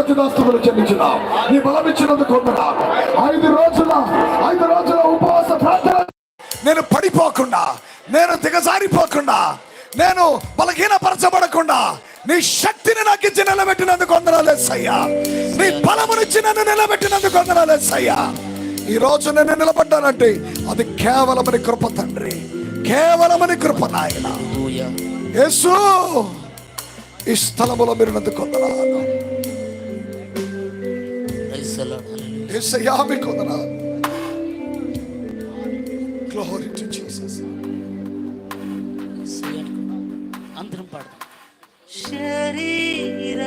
కృతజ్ఞతాస్తుతులు చెల్లించుదాం నీ బలం ఇచ్చినందుకు వందనాలు. ఐదు రోజుల ఐదు రోజుల ఉపవాస ప్రార్థన. నేను పడిపోకుండా నేను దిగజారిపోకుండా నేను బలహీనపరచబడకుండా నీ శక్తిని నాకు ఇచ్చి నిలబెట్టినందుకు వందనాలేసయ్యా నీ బలమునిచ్చి నన్ను నిలబెట్టినందుకు వందనాలేసయ్యా ఈ రోజు నేను నిలబడ్డానంటే అది కేవలమని కృప తండ్రి. కేవలమని కృప నాయన. యేసు ఈ స్థలములో మీరు నందుకు యేసయ్యా మీకు వందనాలు Glory to Jesus. అందరం పాడదాం. శరీర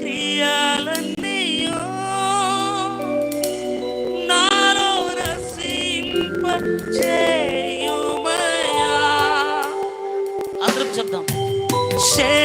క్రియాలన్నీయో నాలో రసింప చేయుమయా అందరం చెప్దాం. శరీర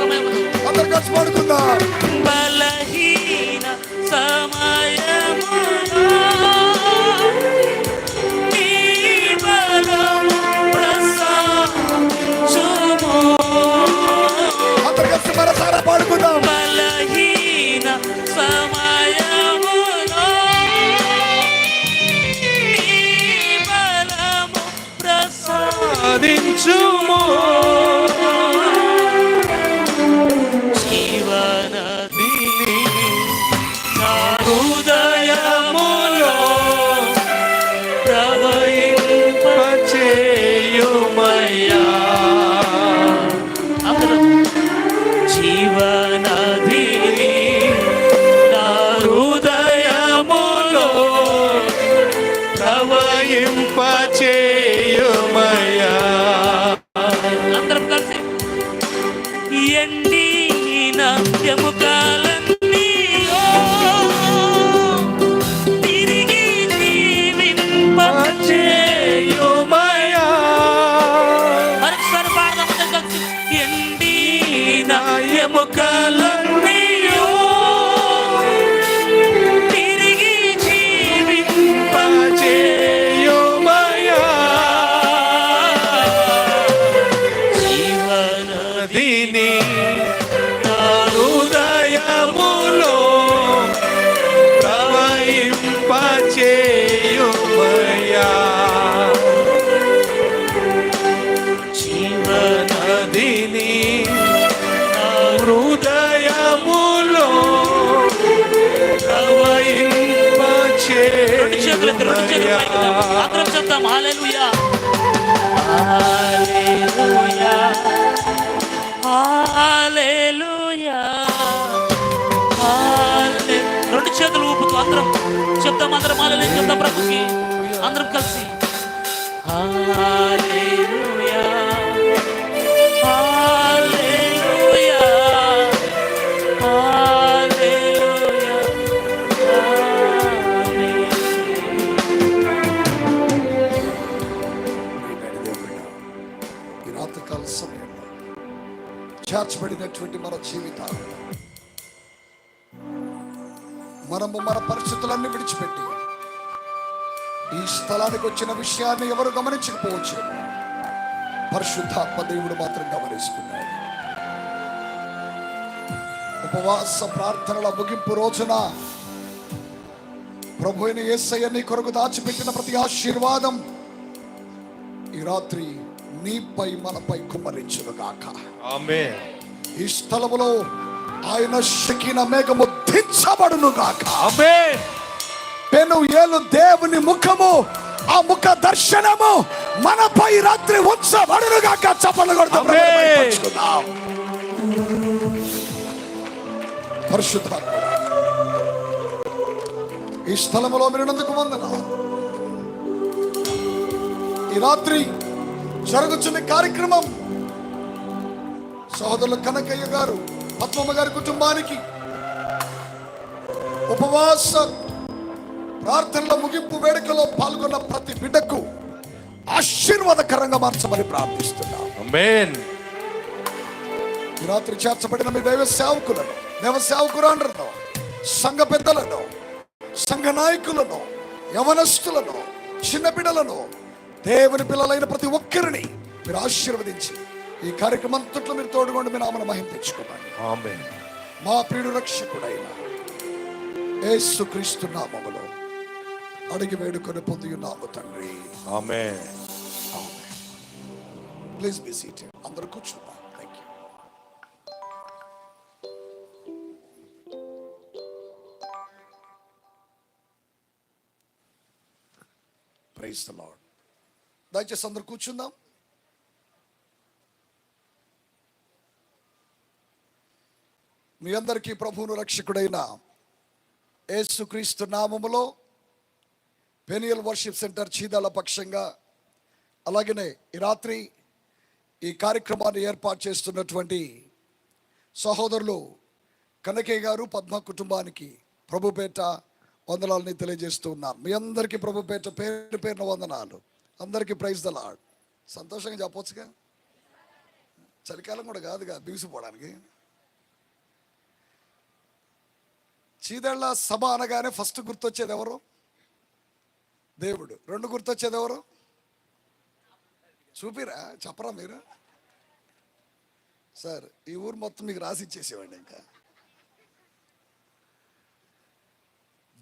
సమయములో అందరు కలిసి పాడుకుందాం ఎండిన ఎముకలన్నీ చేతులు రెండు చేతులు చెప్తాం హల్లెలూయా. హల్లెలూయా. హల్లెలూయా రెండు చేతులు ఊపుతూ అందరం చెప్తాం అందరం హల్లెలూయా చెప్తాం ప్రభుకి. అందరం కలిసి. మనము మన పరిస్థితులన్నీ విడిచిపెట్టి. ఈ స్థలానికి వచ్చిన విషయాన్ని ఎవరు గమనించకపోవచ్చు. పరిశుద్ధాత్మ దేవుడు మాత్రం గమనిస్తున్నాడు. ఉపవాస ప్రార్థనల ముగింపు రోజున ప్రభు అయిన యేసయ్య నీ కొరకు దాచిపెట్టిన ప్రతి ఆశీర్వాదం ఈ రాత్రి నీపై మనపై కుమ్మరించును గాక ఆమేన్. ఈ స్థలములో ఆయన శకిన మేఘము దించబడును గాక పెను ఏలు దేవుని ముఖము ఆ ముఖ దర్శనము మనపై రాత్రి ఉంచబడును గాక చప్పలు కొడుతూ ప్రభువుని ఆమేన్. మహిమపరచుకుందాం. పరిశుద్ధాత్మ ఈ స్థలములో మీరు నందుకు వందన ఈ రాత్రి జరుగుతున్న కార్యక్రమం సోదరులు కనకయ్య గారు పద్మమ్మ గారి కుటుంబానికి ఉపవాస ప్రార్థనల ముగింపు వేడుకలో పాల్గొన్న ప్రతి బిడ్డకు ఆశీర్వాదకరంగా మార్చమని ప్రార్థిస్తున్నాం. ఈ రాత్రి చేర్చబడిన మీ దైవ సేవకులను దైవ సేవకురాండ్రను సంఘ పెద్దలను సంఘ నాయకులను యవనస్తులను చిన్న బిడ్డలను దేవుని పిల్లలైన ప్రతి ఒక్కరిని మీరు ఆశీర్వదించి ఈ కార్యక్రమం అంతట్లో మీరు తోడుకోండి మీ నామను Amen. మా ప్రియుడు రక్షకుడైన యేసుక్రీస్తు నామములో అడిగి వేడుకొని పొంది ఉన్నాము తండ్రి Amen. ప్లీజ్ బి సీటెడ్ అందరూ కూర్చున్నాం thank you praise the lord దయచేసి అందరు కూర్చుందాం. మీ అందరికీ ప్రభువును రక్షకుడైన యేసుక్రీస్తు నామములో పెనియల్ వర్షిప్ సెంటర్ చీదాల పక్షంగా అలాగనే ఈ రాత్రి ఈ కార్యక్రమాన్ని ఏర్పాటు చేస్తున్నటువంటి సహోదరులు కనకయ్య గారు పద్మ కుటుంబానికి ప్రభుపేట వందనాలని తెలియజేస్తూ ఉన్నారు మీ అందరికీ ప్రభుపేట పేరు పేరున వందనాలు. అందరికీ ప్రైజ్ ద లాడ్ సంతోషంగా చెప్పొచ్చుగా? చలికాలం కూడా కాదుగా బిగుసిపోవడానికి. చీదళ్ళ సభ అనగానే ఫస్ట్ గుర్తొచ్చేది ఎవరు? దేవుడు. రెండు గుర్తొచ్చేది ఎవరు? చూపిరా చెప్పరా మీరు? సార్ ఈ ఊరు మొత్తం మీకు రాసి ఇచ్చేసేవాడిని ఇంకా.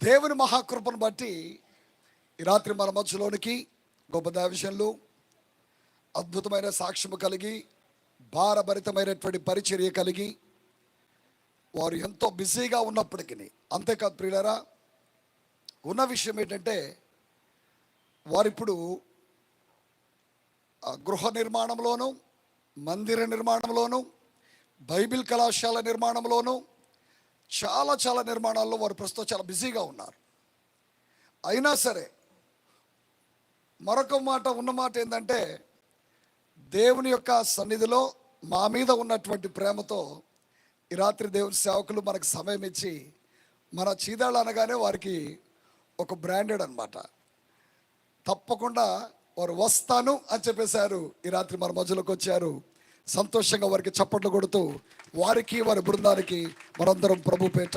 దేవుని మహాకృపను బట్టి ఈ రాత్రి మన మధ్యలోనికి గొప్ప దైవశంలు అద్భుతమైన సాక్ష్యము కలిగి భారభరితమైనటువంటి పరిచర్య కలిగి వారు ఎంతో బిజీగా ఉన్నప్పటికీ అంతేకాదు ప్రియులరా ఉన్న విషయం ఏంటంటే వారిప్పుడు గృహ నిర్మాణంలోను మందిర నిర్మాణంలోను బైబిల్ కళాశాల నిర్మాణంలోను చాలా చాలా నిర్మాణాల్లో వారు ప్రస్తుతం చాలా బిజీగా ఉన్నారు. అయినా సరే మరొక మాట ఉన్న మాట ఏంటంటే దేవుని యొక్క సన్నిధిలో మా మీద ఉన్నటువంటి ప్రేమతో ఈ రాత్రి దేవుని సేవకులు మనకు సమయం ఇచ్చి మన చీదాళ్ళు అనగానే వారికి ఒక బ్రాండెడ్ అనమాట తప్పకుండా వారు వస్తాను అని చెప్పేశారు. ఈ రాత్రి మన మధ్యలోకి వచ్చారు. సంతోషంగా వారికి చప్పట్లు కొడుతూ వారికి వారి బృందానికి మనందరం ప్రభు పేట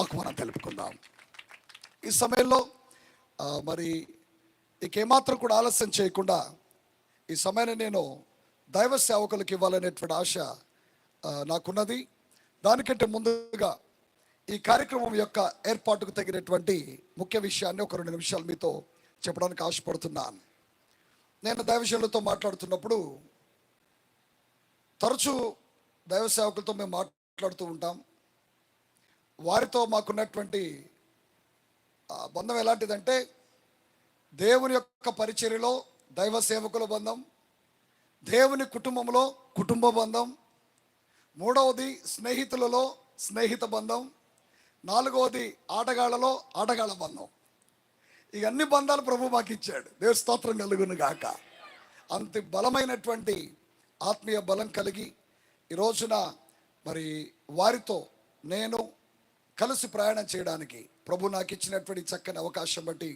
ఆహ్వానం తెలుపుకుందాం. ఈ సమయంలో మరి ఇక ఏమాత్రం కూడా ఆలస్యం చేయకుండా ఈ సమయాన్ని నేను దైవ సేవకులకు ఇవ్వాలనేటువంటి ఆశ నాకున్నది. దానికంటే ముందుగా ఈ కార్యక్రమం యొక్క ఏర్పాటుకు తగినటువంటి ముఖ్య విషయాన్ని ఒక రెండు నిమిషాలు మీతో చెప్పడానికి ఆశపడుతున్నాను. నేను దైవశైలతో మాట్లాడుతున్నప్పుడు తరచూ దైవ సేవకులతో మేము మాట్లాడుతూ ఉంటాం. వారితో మాకున్నటువంటి బంధం ఎలాంటిదంటే దేవుని యొక్క పరిచర్యలో దైవ సేవకుల బంధం దేవుని కుటుంబంలో కుటుంబ బంధం మూడవది స్నేహితులలో స్నేహిత బంధం నాలుగవది ఆటగాళ్ళలో ఆటగాళ్ళ బంధం. ఇక అన్ని బంధాలు ప్రభు మాకు ఇచ్చాడు దేవ స్తోత్రం కలుగును గాక. అంత బలమైనటువంటి ఆత్మీయ బలం కలిగి ఈ రోజున మరి వారితో నేను కలిసి ప్రయాణం చేయడానికి ప్రభు నాకు ఇచ్చినటువంటి చక్కని అవకాశం బట్టి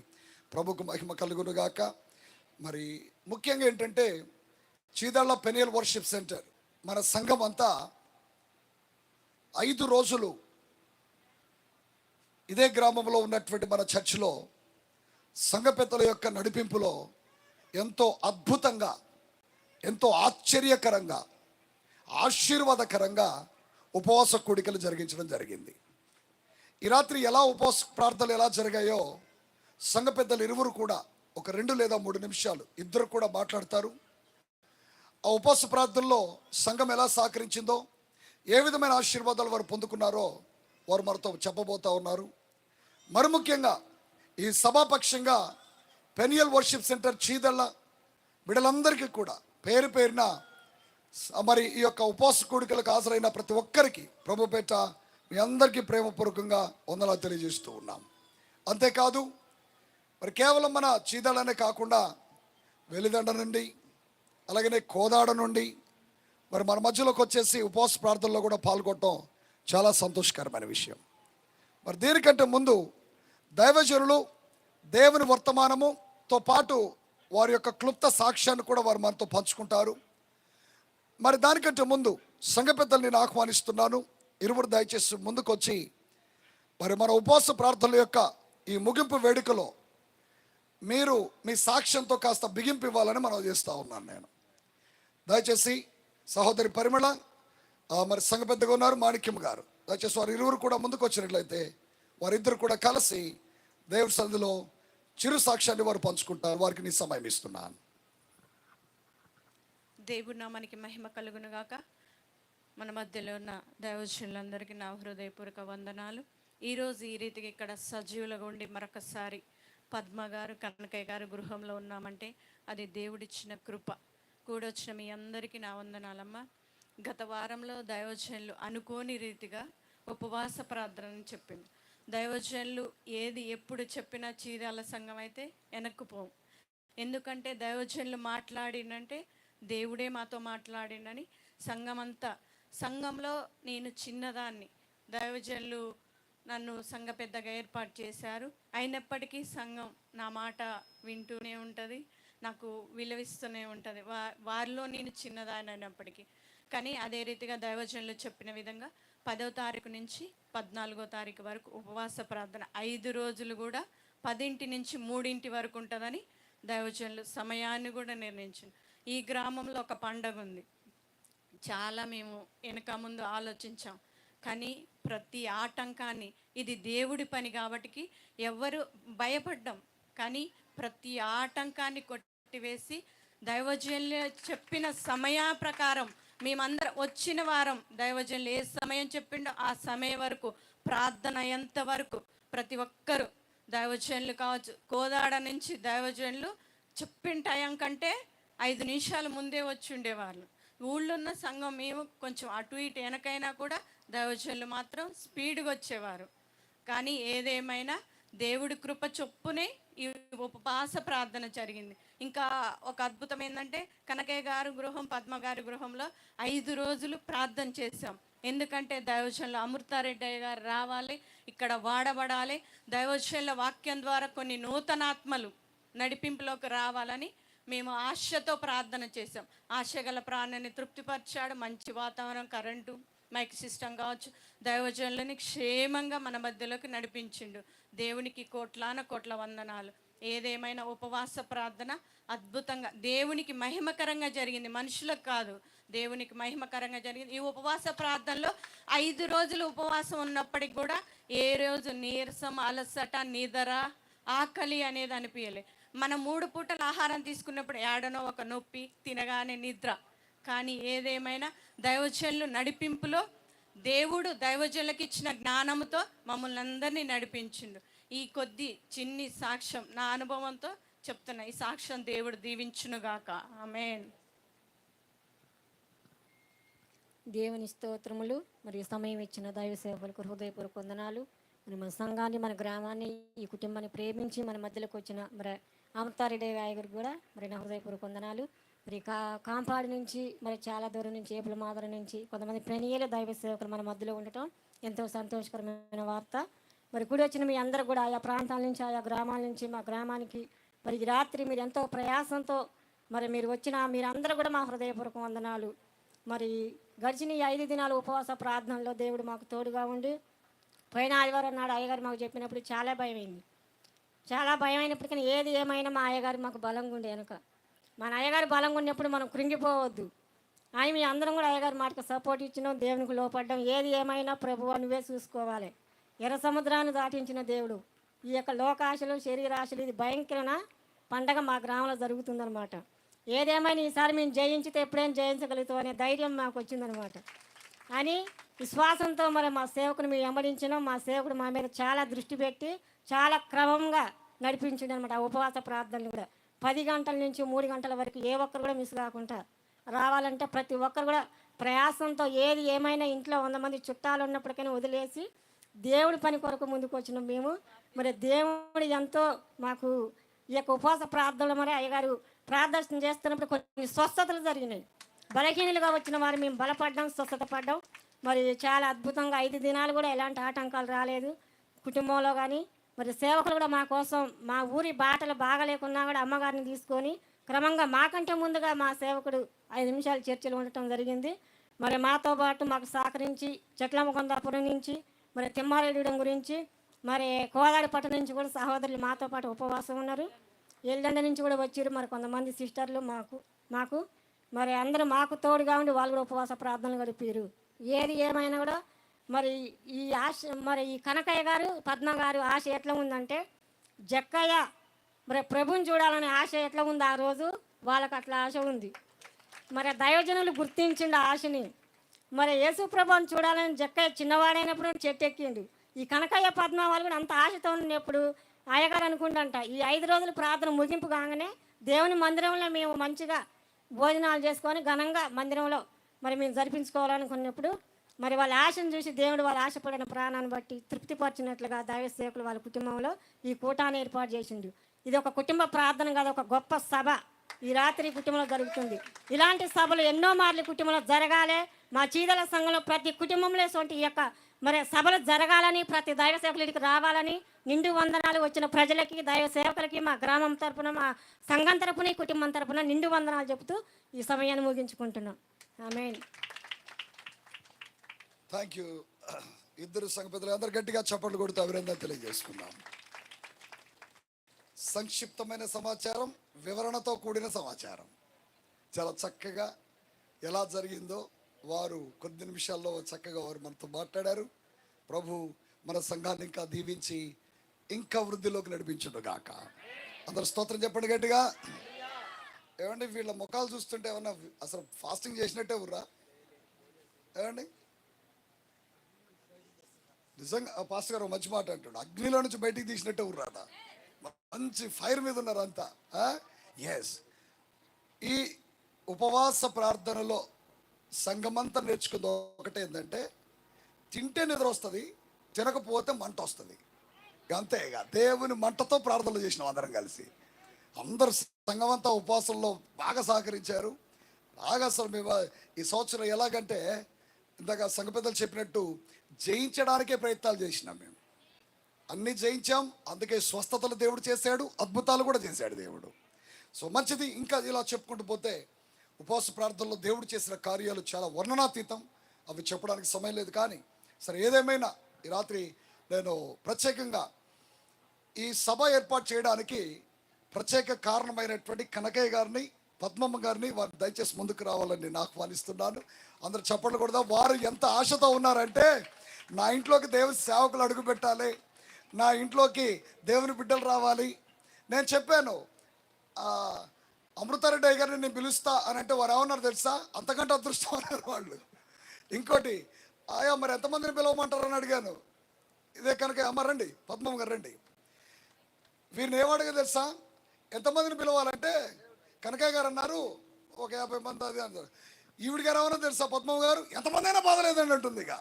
ప్రభుకు మహిమ కలుగును గాక. మరి ముఖ్యంగా ఏంటంటే చీదళ్ళ పెనియల్ వర్షిప్ సెంటర్ మన సంఘం అంతా ఐదు రోజులు ఇదే గ్రామంలో ఉన్నటువంటి మన చర్చిలో సంఘ పెద్దల యొక్క నడిపింపులో ఎంతో అద్భుతంగా ఎంతో ఆశ్చర్యకరంగా ఆశీర్వాదకరంగా ఉపవాస కూడికలు జరిగించడం జరిగింది. ఈ రాత్రి ఎలా ఉపవాస ప్రార్థనలు ఎలా జరిగాయో సంఘ పెద్దలు ఇరువురు కూడా ఒక రెండు లేదా మూడు నిమిషాలు ఇద్దరు కూడా మాట్లాడతారు. ఆ ఉపవాస ప్రార్థనలో సంఘం ఎలా సహకరించిందో ఏ విధమైన ఆశీర్వాదాలు వారు పొందుకున్నారో వారు మనతో చెప్పబోతా ఉన్నారు. మరి ముఖ్యంగా ఈ సభాపక్షంగా పెనియల్ వర్షిప్ సెంటర్ చీదళ్ళ బిడ్డలందరికీ కూడా పేరు పేరున మరి ఈ యొక్క ఉపవాస కూడికలకు హాజరైన ప్రతి ఒక్కరికి ప్రభుపేట మీ అందరికీ ప్రేమపూర్వకంగా వందనాలు తెలియజేస్తూ ఉన్నాం. అంతేకాదు మరి కేవలం మన చీదళ్ళనే కాకుండా వెలిదండ నుండి అలాగనే కోదాడ నుండి మరి మన మధ్యలోకి వచ్చేసి ఉపవాస ప్రార్థనలో కూడా పాల్గొనడం చాలా సంతోషకరమైన విషయం. మరి దీనికంటే ముందు దైవజనులు దేవుని వర్తమానముతో పాటు వారి యొక్క క్లుప్త సాక్ష్యాన్ని కూడా వారు మనతో పంచుకుంటారు. మరి దానికంటే ముందు సంఘ పెద్దలు నేను ఆహ్వానిస్తున్నాను. ఇరువురు దయచేసి ముందుకొచ్చి మరి మన ఉపవాస ప్రార్థనల యొక్క ఈ ముగింపు వేడుకలో మీరు మీ సాక్ష్యంతో కాస్త బిగింపు ఇవ్వాలని మనం చేస్తూ ఉన్నాను నేను. దయచేసి సహోదరి పరిమళ మరి సంఘ పెద్దగా ఉన్నారు మాణిక్యం గారు. దయచేసి వారు ఇరువురు కూడా ముందుకు వచ్చినట్లయితే వారిద్దరు కూడా కలిసి దేవుడి సన్నిధిలో చిరు సాక్ష్యాన్ని వారు పంచుకుంటారు. వారికి నీ సమయం ఇస్తున్నాను. దేవుడి నామానికి మహిమ కలుగును గాక. మన మధ్యలో ఉన్న దైవజనులందరికీ నా హృదయపూర్వక వందనాలు. ఈరోజు ఈ రీతిగా ఇక్కడ సజీవులుగా ఉండి మరొకసారి పద్మ గారు కనకయ్య గారు గృహంలో ఉన్నామంటే అది దేవుడిచ్చిన కృప. కూడొచ్చిన మీ అందరికీ నా వందనాలమ్మ. గత వారంలో దైవజనులు అనుకోని రీతిగా ఉపవాస ప్రార్థన అని చెప్పింది. దైవజనులు ఏది ఎప్పుడు చెప్పినా చీరాల సంఘం అయితే వెనక్కుపోం ఎందుకంటే దైవజనులు మాట్లాడినంటే దేవుడే మాతో మాట్లాడిండని సంఘమంతా. సంఘంలో నేను చిన్నదాన్ని. దైవజనులు నన్ను సంఘ పెద్దగా ఏర్పాటు చేశారు. అయినప్పటికీ సంఘం నా మాట వింటూనే ఉంటుంది. నాకు విలువిస్తూనే ఉంటుంది. వా వారిలో నేను చిన్నదానైనప్పటికీ అయినప్పటికీ. కానీ అదే రీతిగా దైవజనులు చెప్పిన విధంగా పదవ తారీఖు నుంచి పద్నాలుగో తారీఖు వరకు ఉపవాస ప్రార్థన ఐదు రోజులు కూడా పదింటి నుంచి మూడింటి వరకు ఉంటుందని దైవజనులు సమయాన్ని కూడా నిర్ణయించింది ఈ గ్రామంలో ఒక పండగ ఉంది. చాలా మేము వెనక ముందు ఆలోచించాం. కానీ ప్రతి ఆటంకాన్ని ఇది దేవుడి పని కాబట్టి ఎవ్వరు భయపడ్డాం. కానీ ప్రతి ఆటంకాన్ని కొట్టివేసి దైవజన్లు చెప్పిన సమయ ప్రకారం మేమందరం వచ్చిన వారం దైవజన్లు ఏ సమయం చెప్పిండో ఆ సమయం వరకు ప్రార్థన ఎంత వరకు ప్రతి ఒక్కరు దైవజనులు కావచ్చు కోదాడ నుంచి దైవజనులు చెప్పిన టైం కంటే ఐదు నిమిషాల ముందే వచ్చి ఉండేవాళ్ళు. ఊళ్ళో ఉన్న సంఘం మేము కొంచెం అటు ఇటు వెనకైనా కూడా దైవజనులు మాత్రం స్పీడ్గా వచ్చేవారు. కానీ ఏదేమైనా దేవుడి కృప చొప్పునే ఈ ఉపవాస ప్రార్థన జరిగింది. ఇంకా ఒక అద్భుతం ఏంటంటే కనకయ్య గారు గృహం పద్మ గారి గృహంలో ఐదు రోజులు ప్రార్థన చేశాం. ఎందుకంటే దైవశంలో అమృతారెడ్డి గారు రావాలి ఇక్కడ వాడబడాలి. దైవజనుల వాక్యం ద్వారా కొన్ని నూతనాత్మలు నడిపింపులోకి రావాలని మేము ఆశతో ప్రార్థన చేసాం ఆశ గల ప్రాణాన్ని తృప్తిపరిచాడు. మంచి వాతావరణం కరెంటు మైక్ సిస్టమ్ కావచ్చు దైవజనులని క్షేమంగా మన మధ్యలోకి నడిపించిండు. దేవునికి కోట్లాన కోట్ల వందనాలు. ఏదేమైనా ఉపవాస ప్రార్థన అద్భుతంగా దేవునికి మహిమకరంగా జరిగింది. మనుషులకు కాదు దేవునికి మహిమకరంగా జరిగింది. ఈ ఉపవాస ప్రార్థనలో ఐదు రోజులు ఉపవాసం ఉన్నప్పటికి కూడా ఏ రోజు నీరసం అలసట నిదర ఆకలి అనేది అనిపించలే మనం మూడు పూటల ఆహారం తీసుకున్నప్పుడు ఏడనో ఒక నొప్పి తినగానే నిద్ర. కానీ ఏదేమైనా దైవచల్లు నడిపింపులో దేవుడు దైవజులకు ఇచ్చిన జ్ఞానంతో మమ్మల్ని అందరినీ నడిపించిండు. ఈ కొద్ది చిన్ని సాక్ష్యం నా అనుభవంతో చెప్తున్నా. ఈ సాక్ష్యం దేవుడు దీవించునుగాక ఆమెన్. దేవుని స్తోత్రములు మరియు సమయం ఇచ్చిన దైవ సేవలకు హృదయపూర్వక వందనాలు. మరి మన సంఘాన్ని మన గ్రామాన్ని ఈ కుటుంబాన్ని ప్రేమించి మన మధ్యలోకి వచ్చిన మరి అమతారెడ్డి గారికి కూడా మరి నా హృదయపూర్వక వందనాలు. మరి కా కాంపాడు నుంచి మరి చాలా దూరం నుంచి ఏపుల మాదర నుంచి కొంతమంది ప్రణీయుల దైవ సేవకులు మన మధ్యలో ఉండటం ఎంతో సంతోషకరమైన వార్త. మరి కూడి వచ్చిన మీ అందరూ కూడా ఆయా ప్రాంతాల నుంచి ఆయా గ్రామాల నుంచి మా గ్రామానికి మరి రాత్రి మీరు ఎంతో ప్రయాసంతో మరి మీరు వచ్చిన మీరందరూ కూడా మా హృదయపూర్వక వందనాలు. మరి గడిచిన ఈ ఐదు దినాల ఉపవాస ప్రార్థనలో దేవుడు మాకు తోడుగా ఉండి. పోయిన ఆదివారం నాడు అయ్యగారు మాకు చెప్పినప్పుడు చాలా భయమైంది. చాలా భయం అయినప్పటికీ ఏది ఏమైనా మా అయ్యగారు మాకు బలంగా ఉండే వెనుక మన అయ్యగారు బలంగా ఉన్నప్పుడు మనం కృంగిపోవద్దు. ఆయన మీ అందరం కూడా అయ్యగారి మాటకు సపోర్ట్ ఇచ్చినాం దేవునికి లోపడ్డం. ఏది ఏమైనా ప్రభువు నువ్వే చూసుకోవాలి. ఎర్ర సముద్రాన్ని దాటించిన దేవుడు. ఈ యొక్క లోకాశలు శరీరాశలు ఇది భయంకరమైన పండగ మా గ్రామంలో జరుగుతుందనమాట ఏదేమైనా ఈసారి మేము జయించితే ఎప్పుడైనా జయించగలుగుతాం అనే ధైర్యం మాకు వచ్చిందనమాట అని విశ్వాసంతో మరి మా సేవకుని మేము వెంబడించినాం. మా సేవకుడు మా మీద చాలా దృష్టి పెట్టి చాలా క్రమంగా నడిపించింది అనమాట ఉపవాస ప్రార్థనలు కూడా. పది గంటల నుంచి మూడు గంటల వరకు ఏ ఒక్కరు కూడా మిస్ కాకుండా రావాలంటే ప్రతి ఒక్కరు కూడా ప్రయాసంతో ఏది ఏమైనా ఇంట్లో వంద మంది చుట్టాలు ఉన్నప్పటికైనా వదిలేసి దేవుడి పని కొరకు ముందుకు వచ్చినాం మేము. మరి దేవుడు ఎంతో మాకు ఈ యొక్క ఉపవాస ప్రార్థనలు మరి అయ్యగారు ప్రార్థన చేస్తున్నప్పుడు కొన్ని స్వస్థతలు జరిగినాయి. బలహీనలుగా వచ్చిన వారు మేము బలపడ్డాం స్వస్థత పడ్డాం. మరి చాలా అద్భుతంగా ఐదు దినాలు కూడా ఎలాంటి ఆటంకాలు రాలేదు. కుటుంబంలో కానీ మరి సేవకులు కూడా మా కోసం మా ఊరి బాటలు బాగలేకున్నా కూడా అమ్మగారిని తీసుకొని క్రమంగా మాకంటే ముందుగా మా సేవకుడు ఐదు నిమిషాలు చర్చలు ఉండటం జరిగింది. మరి మాతో పాటు మాకు సహకరించి చెట్లమ్మకొందాపురం నుంచి మరి తిమ్మారెడ్డి గురించి మరి కోదాడి పట్టణం నుంచి కూడా సహోదరులు మాతో పాటు ఉపవాసం ఉన్నారు. ఎల్లండ నుంచి కూడా వచ్చారు మరి కొంతమంది సిస్టర్లు మాకు మాకు. మరి అందరూ మాకు తోడుగా ఉండి వాళ్ళు కూడా ఉపవాస ప్రార్థనలు గడిపారు. ఏది ఏమైనా కూడా మరి ఈ ఆశ మరి ఈ కనకయ్య గారు పద్మ గారు ఆశ ఎట్లా ఉందంటే జక్కయ్య మరి ప్రభుని చూడాలనే ఆశ ఎట్లా ఉంది ఆ రోజు? వాళ్ళకి అట్లా ఆశ ఉంది. మరి దయోజనులు గుర్తించిండు ఆశని. మరి యేసు ప్రభుని చూడాలని జక్కయ్య చిన్నవాడైనప్పుడు చెట్టు ఎక్కిండు ఈ కనకయ్య పద్మ వాళ్ళు కూడా అంత ఆశతో ఉన్నప్పుడు అయ్యగారు అనుకుంటంట ఈ ఐదు రోజులు ప్రార్థన ముగింపు కాగానే దేవుని మందిరంలో మేము మంచిగా భోజనాలు చేసుకొని ఘనంగా మందిరంలో మరి మేము జరిపించుకోవాలనుకున్నప్పుడు మరి వాళ్ళ ఆశను చూసి దేవుడు వాళ్ళ ఆశపడిన ప్రాణాన్ని బట్టి తృప్తిపరిచినట్లుగా దైవ సేవకులు వాళ్ళ కుటుంబంలో ఈ కూటాన్ని ఏర్పాటు చేసిండు ఇది ఒక కుటుంబ ప్రార్థన కాదు ఒక గొప్ప సభ. ఈ రాత్రి కుటుంబంలో జరుగుతుంది. ఇలాంటి సభలు ఎన్నో మార్లు కుటుంబంలో జరగాలి. మా చీదల సంఘంలో ప్రతి కుటుంబంలో ఈ యొక్క మరి సభలు జరగాలని ప్రతి దైవ సేవకులకి రావాలని నిండు వందనాలు వచ్చిన ప్రజలకి దైవ సేవకులకి మా గ్రామం తరపున మా సంఘం తరపున ఈ కుటుంబం తరపున నిండు వందనాలు చెబుతూ ఈ సమయాన్ని ముగించుకుంటున్నాం. ఆమె థ్యాంక్ యూ ఇద్దరు సంఘ పెద్దలు అందరు గట్టిగా చప్పట్లు కొడుతూ అభినందన తెలియజేసుకుందాం. సంక్షిప్తమైన సమాచారం వివరణతో కూడిన సమాచారం. చాలా చక్కగా ఎలా జరిగిందో వారు కొద్ది నిమిషాల్లో చక్కగా వారు మనతో మాట్లాడారు. ప్రభు మన సంఘాన్ని ఇంకా దీవించి ఇంకా వృద్ధిలోకి నడిపించుడు గాక అందరు స్తోత్రం చెప్పండి గట్టిగా. ఏమండి వీళ్ళ ముఖాలు చూస్తుంటే ఏమన్నా అసలు ఫాస్టింగ్ చేసినట్టే ఉర్రా ఏమండి? నిజంగా పాస్టర్ గారు మంచి మాట అంటాడు అగ్నిలో నుంచి బయటికి తీసినట్టే ఉర్రాట మంచి ఫైర్ మీద ఉన్నారు అంతా. ఎస్ ఈ ఉపవాస ప్రార్థనలో సంఘమంతా నేర్చుకుందో ఒకటి ఏంటంటే తింటే నిద్ర వస్తుంది తినకపోతే మంట వస్తుంది. అంతే ఇక. దేవుని మంటతో ప్రార్థనలు చేసినాం అందరం కలిసి. అందరు సంఘమంతా ఉపవాసంలో బాగా సహకరించారు. బాగా అసలు మేము ఈ సంవత్సరం ఎలాగంటే ఇందాక సంఘ పెద్దలు చెప్పినట్టు జయించడానికే ప్రయత్నాలు చేసినాం మేము. అన్ని జయించాం అందుకే స్వస్థతలు దేవుడు చేశాడు అద్భుతాలు కూడా చేశాడు దేవుడు. సో మంచిది ఇంకా ఇలా చెప్పుకుంటూ పోతే ఉపవాస ప్రార్థనలో దేవుడు చేసిన కార్యాలు చాలా వర్ణనాతీతం. అవి చెప్పడానికి సమయం లేదు కానీ సరే ఏదేమైనా ఈ రాత్రి నేను ప్రత్యేకంగా ఈ సభ ఏర్పాటు చేయడానికి ప్రత్యేక కారణమైనటువంటి కనకయ్య గారిని పద్మమ్మ గారిని వారు దయచేసి ముందుకు రావాలని నేను ఆహ్వానిస్తున్నాను. అందరు చప్పట్లు కూడా వారు ఎంత ఆశతో ఉన్నారంటే నా ఇంట్లోకి దేవుని సేవకులు అడుగు పెట్టాలి. నా ఇంట్లోకి దేవుని బిడ్డలు రావాలి. నేను చెప్పాను అమృతారెడ్డి గారిని నేను పిలుస్తా అని అంటే వారు ఏమన్నారు తెలుసా? అంతకంటే అదృష్టం అన్నారు వాళ్ళు. ఇంకోటి ఆయా మరి ఎంతమందిని పిలవమంటారు అని అడిగాను. ఇదే కనుక అమ్మ రండి పద్మమ్మ గారు రండి. వీరిని ఏమడగా తెలుసా? ఎంతమందిని పిలవాలంటే కనకయ్య గారు అన్నారు ఒక యాభై మంది అది అన్నారు ఈవిడ గారు ఏమన్నా తెలుసా? పద్మం గారు ఎంతమంది అయినా బాధలేదండి అంటుంది ఇక.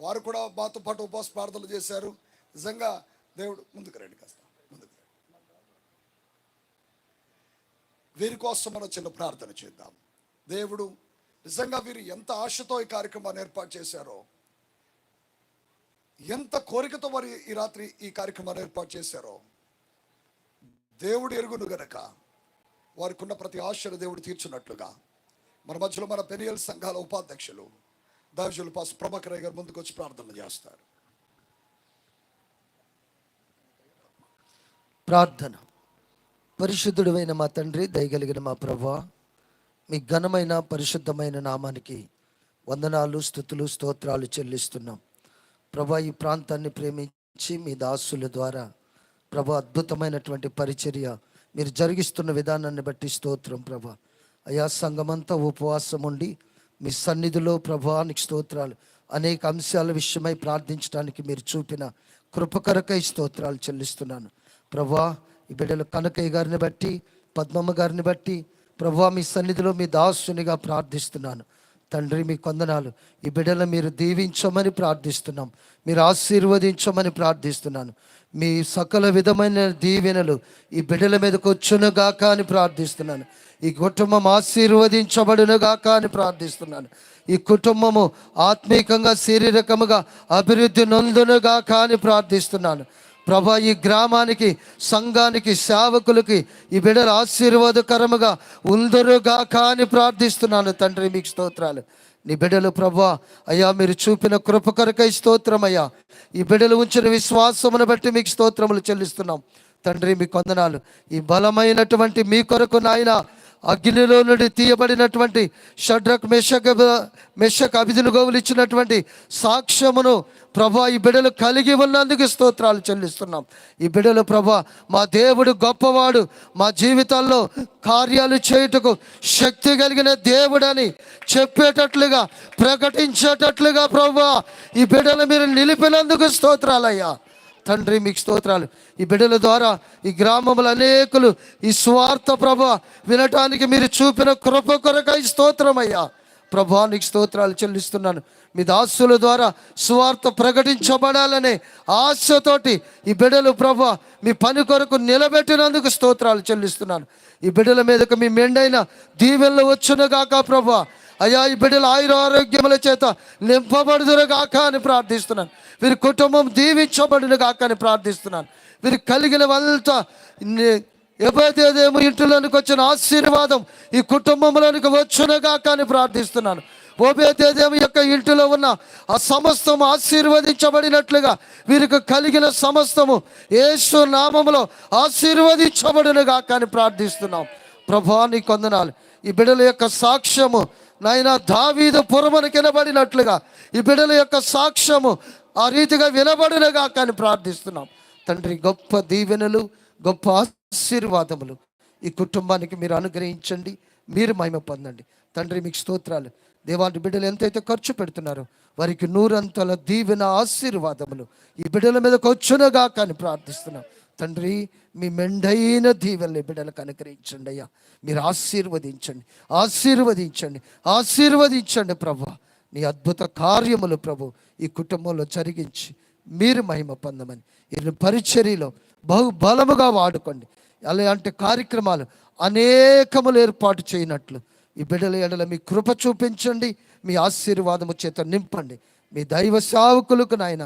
వారు కూడా మాతో పాటు ఉపవాస ప్రార్థనలు చేశారు. నిజంగా దేవుడు ముందుకు రండి కాస్త ముందుకు వీరి కోసం మనం చిన్న ప్రార్థన చేద్దాం. దేవుడు నిజంగా వీరు ఎంత ఆశతో ఈ కార్యక్రమాన్ని ఏర్పాటు చేశారో ఎంత కోరికతో వారు ఈ రాత్రి ఈ కార్యక్రమాన్ని ఏర్పాటు చేశారో దేవుడు ఎరుగును గనక వారికి ఉన్న ప్రతి ఆశను దేవుడు తీర్చున్నట్లుగా. మన మధ్యలో మన పెరియల్ సంఘాల ఉపాధ్యక్షులు దావిజులు పాస్ ప్రభాకర్ గారు ముందుకు వచ్చి ప్రార్థన చేస్తారు. ప్రార్థన. పరిశుద్ధుడైన మా తండ్రి దయగలిగిన మా ప్రభా మీ ఘనమైన పరిశుద్ధమైన నామానికి వందనాలు స్థుతులు స్తోత్రాలు చెల్లిస్తున్నాం. ప్రభా ఈ ప్రాంతాన్ని ప్రేమించి మీ దాసుల ద్వారా ప్రభా అద్భుతమైనటువంటి పరిచర్య మీరు జరిగిస్తున్న విధానాన్ని బట్టి స్తోత్రం ప్రభా. అయా సంఘమంతా ఉపవాసం ఉండి మీ సన్నిధిలో ప్రభానికి స్తోత్రాలు. అనేక అంశాల విషయమై ప్రార్థించడానికి మీరు చూపిన కృపకరకై స్తోత్రాలు చెల్లిస్తున్నాను. ప్రభా ఈ బిడ్డలు కనకయ్య గారిని బట్టి పద్మమ్మ గారిని బట్టి ప్రభా మీ సన్నిధిలో మీ దాసునిగా ప్రార్థిస్తున్నాను. తండ్రి మీ కొందనాలు ఈ బిడ్డలు మీరు దీవించమని ప్రార్థిస్తున్నాం. మీరు ఆశీర్వదించమని ప్రార్థిస్తున్నాను. మీ సకల విధమైన దీవెనలు ఈ బిడ్డల మీదకి వచ్చునుగాక అని ప్రార్థిస్తున్నాను. ఈ కుటుంబం ఆశీర్వదించబడునుగాక అని ప్రార్థిస్తున్నాను. ఈ కుటుంబము ఆత్మీకంగా శారీరకముగా అభివృద్ధి నొందునుగాక అని ప్రార్థిస్తున్నాను. ప్రభా ఈ గ్రామానికి సంఘానికి సేవకులకి ఈ బిడ్డలు ఆశీర్వాదకరముగా ఉందరుగాక అని ప్రార్థిస్తున్నాను. తండ్రి మీకు స్తోత్రాలు. నీ బిడ్డలు ప్రభా అయ్యా మీరు చూపిన కృప కొరకై స్తోత్రమయ్యా. ఈ బిడ్డలు ఉంచిన విశ్వాసమును బట్టి మీకు స్తోత్రములు చెల్లిస్తున్నాం. తండ్రి మీ కొందనాలు ఈ బలమైనటువంటి మీ కొరకు నాయన అగ్నిలో నుండి తీయబడినటువంటి షడ్రక్ మెషక్ మెషక్ అభిధులు గోవులు ఇచ్చినటువంటి సాక్ష్యమును ప్రభా ఈ బిడ్డలు కలిగి ఉన్నందుకు స్తోత్రాలు చెల్లిస్తున్నాం. ఈ బిడ్డలు ప్రభా మా దేవుడు గొప్పవాడు. మా జీవితాల్లో కార్యాలు చేయుటకు శక్తి కలిగిన దేవుడని చెప్పేటట్లుగా ప్రకటించేటట్లుగా ప్రభా ఈ బిడ్డలు మీరు నిలిపినందుకు స్తోత్రాలయ్యా. తండ్రి మీకు స్తోత్రాలు. ఈ బిడ్డల ద్వారా ఈ గ్రామంలో అనేకులు ఈ స్వార్థ ప్రభ వినటానికి మీరు చూపిన కృప కొరకై స్తోత్రమయ్యా. ప్రభా నీకు స్తోత్రాలు చెల్లిస్తున్నాను. మీ దాసుల ద్వారా సువార్త ప్రకటించబడాలనే ఆశతోటి ఈ బిడ్డలు ప్రభ మీ పని కొరకు నిలబెట్టినందుకు స్తోత్రాలు చెల్లిస్తున్నాను. ఈ బిడ్డల మీదకు మీ మెండైన దీవెనలు వచ్చునుగాక ప్రభా. అయ్యా ఈ బిడ్డల ఆయుర ఆరోగ్యముల చేత నింపబడుదురుగాక అని ప్రార్థిస్తున్నాను. వీరి కుటుంబం దీవించబడిన గాక అని ప్రార్థిస్తున్నాను. వీరు కలిగిన వాళ్ళతో ఎప్పుడైతేదేమో ఇంటిలోనికి వచ్చిన ఆశీర్వాదం ఈ కుటుంబంలోనికి వచ్చునుగాక కానీ ప్రార్థిస్తున్నాను. ఓబేతేదేమి యొక్క ఇంటిలో ఉన్న ఆ సమస్తము ఆశీర్వదించబడినట్లుగా వీరికి కలిగిన సమస్తము యేసు నామములో ఆశీర్వదించబడినగా కానీ ప్రార్థిస్తున్నాం. ప్రభా నీ కొందనాలు ఈ బిడ్డల యొక్క సాక్ష్యము నాయన దావీదు పురమను వినబడినట్లుగా ఈ బిడ్డల యొక్క సాక్ష్యము ఆ రీతిగా వినబడినగా కానీ ప్రార్థిస్తున్నాం. తండ్రి గొప్ప దీవెనలు గొప్ప ఆశీర్వాదములు. ఈ కుటుంబానికి మీరు అనుగ్రహించండి మీరు మహిమ పొందండి. తండ్రి మీకు స్తోత్రాలు. దేవాటి బిడ్డలు ఎంతైతే ఖర్చు పెడుతున్నారో వారికి నూరంతల దీవెన ఆశీర్వాదములు. ఈ బిడ్డల మీదకి వచ్చునగా కానీ ప్రార్థిస్తున్నాం. తండ్రి మీ మెండైన దీవెల్ని బిడ్డలకు అనుగ్రహించండి అయ్యా. మీరు ఆశీర్వదించండి ఆశీర్వదించండి ఆశీర్వదించండి ప్రభు. నీ అద్భుత కార్యములు ప్రభు ఈ కుటుంబంలో జరిగించి మీరు మహిమ పొందమని. వీళ్ళు పరిచర్యలో బహుబలముగా వాడుకోండి. అలాంటి కార్యక్రమాలు అనేకములు ఏర్పాటు చేయనట్లు. ఈ బిడ్డల ఎడల మీ కృప చూపించండి మీ ఆశీర్వాదము చేత నింపండి. మీ దైవ సేవకులకు నాయన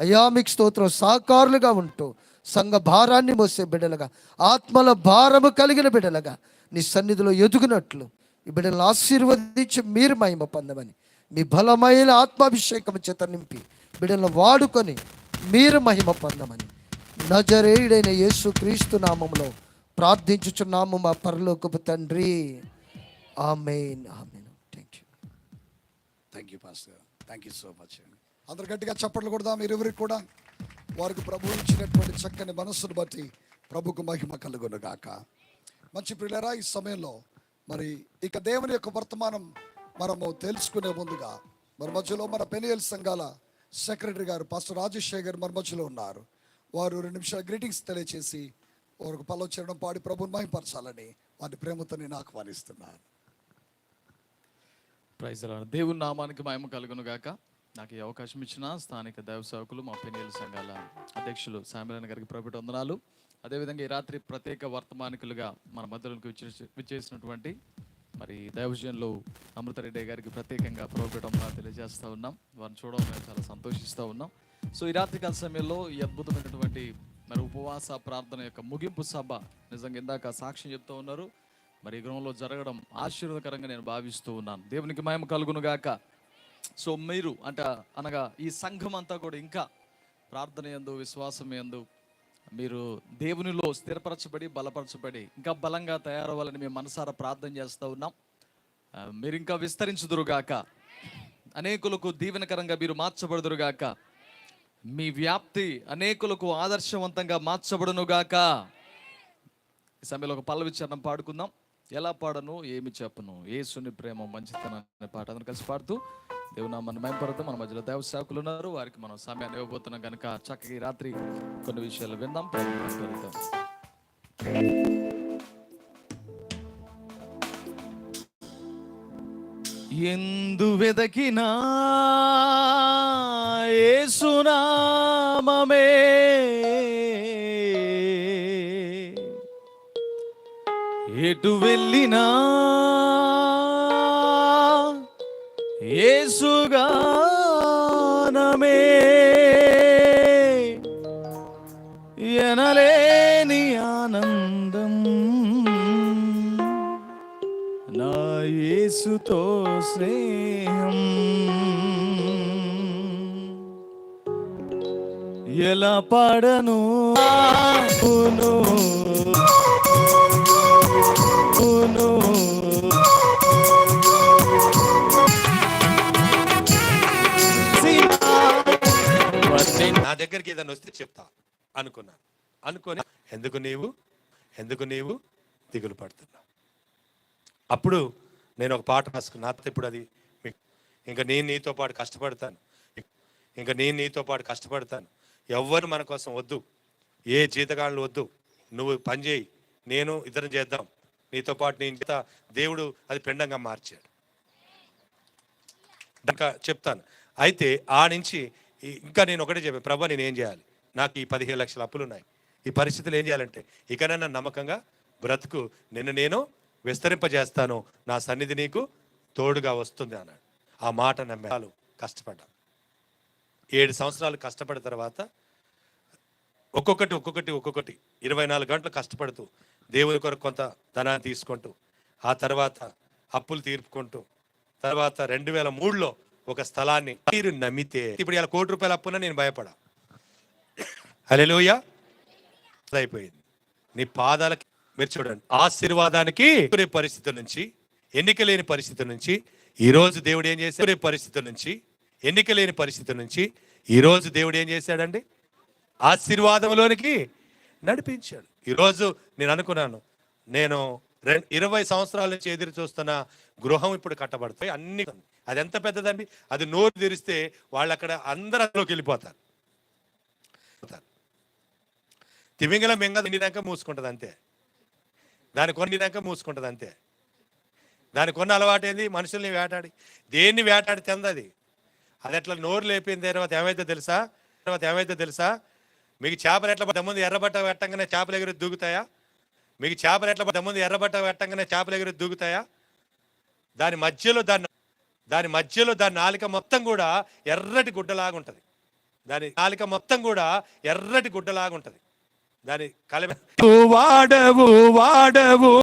అయ్యా మీకు స్తోత్రం సాకారులుగా ఉంటూ సంఘ భారాన్ని మోసే బిడ్డలుగా ఆత్మల భారము కలిగిన బిడ్డలుగా నీ సన్నిధిలో ఎదుగునట్లు. ఈ బిడ్డలను ఆశీర్వదించి మీరు మహిమ పొందమని మీ బలమైన ఆత్మాభిషేకం చేత నింపి బిడ్డలను వాడుకొని మీరు మహిమ పొందమని. నజరేయుడైన యేసు క్రీస్తు నామంలో ప్రార్థించుచున్నాము మా పరలోకపు తండ్రి. Amen. Amen. Thank you thank you pastor thank you so much అందరు గట్టిగా చప్పట్లు కొడదాం ఇరువురికి కూడా. వారికి ప్రభు ఇచ్చినటువంటి చక్కని మనస్సును బట్టి ప్రభుకు మహిమ కలుగునుగాక. మంచి పిల్లరా ఈ సమయంలో మరి ఇక దేవుని యొక్క వర్తమానం మనము తెలుసుకునే ముందుగా మరి మధ్యలో మన పెనియల్ సంఘాల సెక్రటరీ గారు పాస్టర్ రాజశేఖర్ గారు మన మధ్యలో ఉన్నారు. వారు రెండు నిమిషాల గ్రీటింగ్స్ తెలియచేసి వారికి పల్లొచ్చడం పాడి ప్రభుని మహింపరచాలని వారి ప్రేమతో నేను ఆహ్వానిస్తున్నాను. ప్రైజ్ దేవుని నామానికి మహిమ కలుగును గాక. నాకు ఈ అవకాశం ఇచ్చిన స్థానిక దైవ సేవకులు మా పెనియల్ సంఘాల అధ్యక్షులు సామిరాన్ గారికి ప్రభుత్వ వందనాలు. అదేవిధంగా ఈ రాత్రి ప్రత్యేక వర్తమానికులుగా మన మధ్యలోకి విచ్చేసినటువంటి మరి దైవజనులు అమృతరెడ్డి గారికి ప్రత్యేకంగా ప్రభుత్వం తెలియజేస్తూ ఉన్నాం. వారిని చూడడం మేము చాలా సంతోషిస్తూ ఉన్నాం. సో ఈ రాత్రికాల సమయంలో ఈ అద్భుతమైనటువంటి మరి ఉపవాస ప్రార్థన యొక్క ముగింపు సభ నిజంగా ఇందాక సాక్ష్యం చెప్తూ ఉన్నారు. మరి ఈ గృహంలో జరగడం ఆశీర్వదకరంగా నేను భావిస్తూ ఉన్నాను. దేవునికి మయం కలుగునుగాక సో మీరు అంట అనగా ఈ సంఘం అంతా కూడా ఇంకా ప్రార్థన ఎందు విశ్వాసం ఎందు మీరు దేవునిలో స్థిరపరచబడి బలపరచబడి ఇంకా బలంగా తయారవ్వాలని మేము మనసారా ప్రార్థన చేస్తూ ఉన్నాం. మీరు ఇంకా విస్తరించుదురుగాక అనేకులకు దీవెనకరంగా మీరు మార్చబడుదురుగాక మీ వ్యాప్తి అనేకులకు ఆదర్శవంతంగా మార్చబడునుగాక. ఈ సమయంలో ఒక పల్లవిచరణం పాడుకుందాం. ఎలా పాడను ఏమి చెప్పను ఏసుని ప్రేమ మంచితనాన్ని పాట అందరూ కలిసి పాడుతూ దేవునామాన్ని మైంపడతాం మన మధ్యలో దేవ సేవకులు ఉన్నారు. వారికి మనం సమయాన్ని ఇవ్వబోతున్నాం. కనుక చక్కగా రాత్రి కొన్ని విషయాలు విందాం ఎందు వెదకినా ఏసునామమే ఎటు వెళ్ళినా ఏసుగానమే ఎలా పాడను. పును పును నా దగ్గరికి ఏదైనా వస్తే చెప్తా. అనుకున్నాను అనుకొని ఎందుకు నీవు? ఎందుకు నీవు? దిగులు పడుతున్నావు అప్పుడు నేను ఒక పాట రాసుకున్నా. నాతో ఇప్పుడు అది ఇంకా నేను నీతో పాటు కష్టపడతాను. ఇంకా నేను నీతో పాటు కష్టపడతాను. ఎవ్వరు మన కోసం వద్దు. ఏ జీతగాళ్ళు వద్దు. నువ్వు పని చేయి. నేను ఇద్దరం చేద్దాం. నీతో పాటు నేను చేత దేవుడు అది పిండంగా మార్చాడు. ఇంకా చెప్తాను. అయితే ఆ నుంచి ఇంకా నేను ఒకటే చెప్పాను. ప్రభా నేను ఏం చేయాలి? నాకు ఈ పదిహేను లక్షల అప్పులు ఉన్నాయి. ఈ పరిస్థితులు ఏం చేయాలంటే ఇకనన్నా నమ్మకంగా బ్రతుకు. నిన్ను నేను విస్తరింపజేస్తాను. నా సన్నిధి నీకు తోడుగా వస్తుంది అన్నాడు. ఆ మాట నమ్మాలు కష్టపడ్డా ఏడు సంవత్సరాలు కష్టపడిన తర్వాత ఒక్కొక్కటి ఒక్కొక్కటి ఒక్కొక్కటి ఇరవై నాలుగు గంటలు కష్టపడుతూ దేవుని కొరకు కొంత ధనాన్ని తీసుకుంటూ ఆ తర్వాత అప్పులు తీర్పుకుంటూ తర్వాత రెండు వేల మూడులో ఒక స్థలాన్ని మీరు నమ్మితే ఇప్పుడు ఇలా కోటి రూపాయల అప్పున నేను భయపడా. హలోయ అయిపోయింది. నీ పాదాలకి మీరు చూడండి. ఆశీర్వాదానికి పరిస్థితుల నుంచి ఎన్నిక లేని పరిస్థితి నుంచి ఈరోజు దేవుడు ఏం చేసే పరిస్థితుల నుంచి ఎన్నిక లేని పరిస్థితి నుంచి ఈరోజు దేవుడు ఏం చేశాడండి? ఆశీర్వాదంలోనికి నడిపించాడు. ఈరోజు నేను అనుకున్నాను నేను ఇరవై సంవత్సరాల నుంచి ఎదురు చూస్తున్న గృహం ఇప్పుడు కట్టబడుతాయి అన్ని అది ఎంత పెద్దదండి? అది నోరు తెరిస్తే వాళ్ళు అక్కడ అందరూ అందులోకి వెళ్ళిపోతారు. తిమింగల మింగ తిండినాక మూసుకుంటుంది అంతే. దాని కొన్నినాక మూసుకుంటుంది అంతే. దాని కొన్న అలవాటు ఏంది? మనుషుల్ని వేటాడి దేన్ని వేటాడి తిందది? అది ఎట్లా నోరు లేపిన తర్వాత ఏమైతే తెలుసా? తర్వాత ఏమైతే తెలుసా? మీకు చేపలు ఎట్లా పడ్డ ముందు ఎర్రబట్ట పెట్టంగానే చేపలు ఎగురు దూకుతాయా? మీకు చేపలు ఎట్లా పడ్డ ముందు ఎర్రబట్ట పెట్టంగానే చేపలు ఎగురు దూకుతాయా? దాని మధ్యలో దాన్ని దాని మధ్యలో దాని నాలిక మొత్తం కూడా ఎర్రటి గుడ్డలాగా ఉంటుంది. దాని నాలిక మొత్తం కూడా ఎర్రటి గుడ్డలాగా ఉంటుంది. దాని కల వాడవు వాడవు.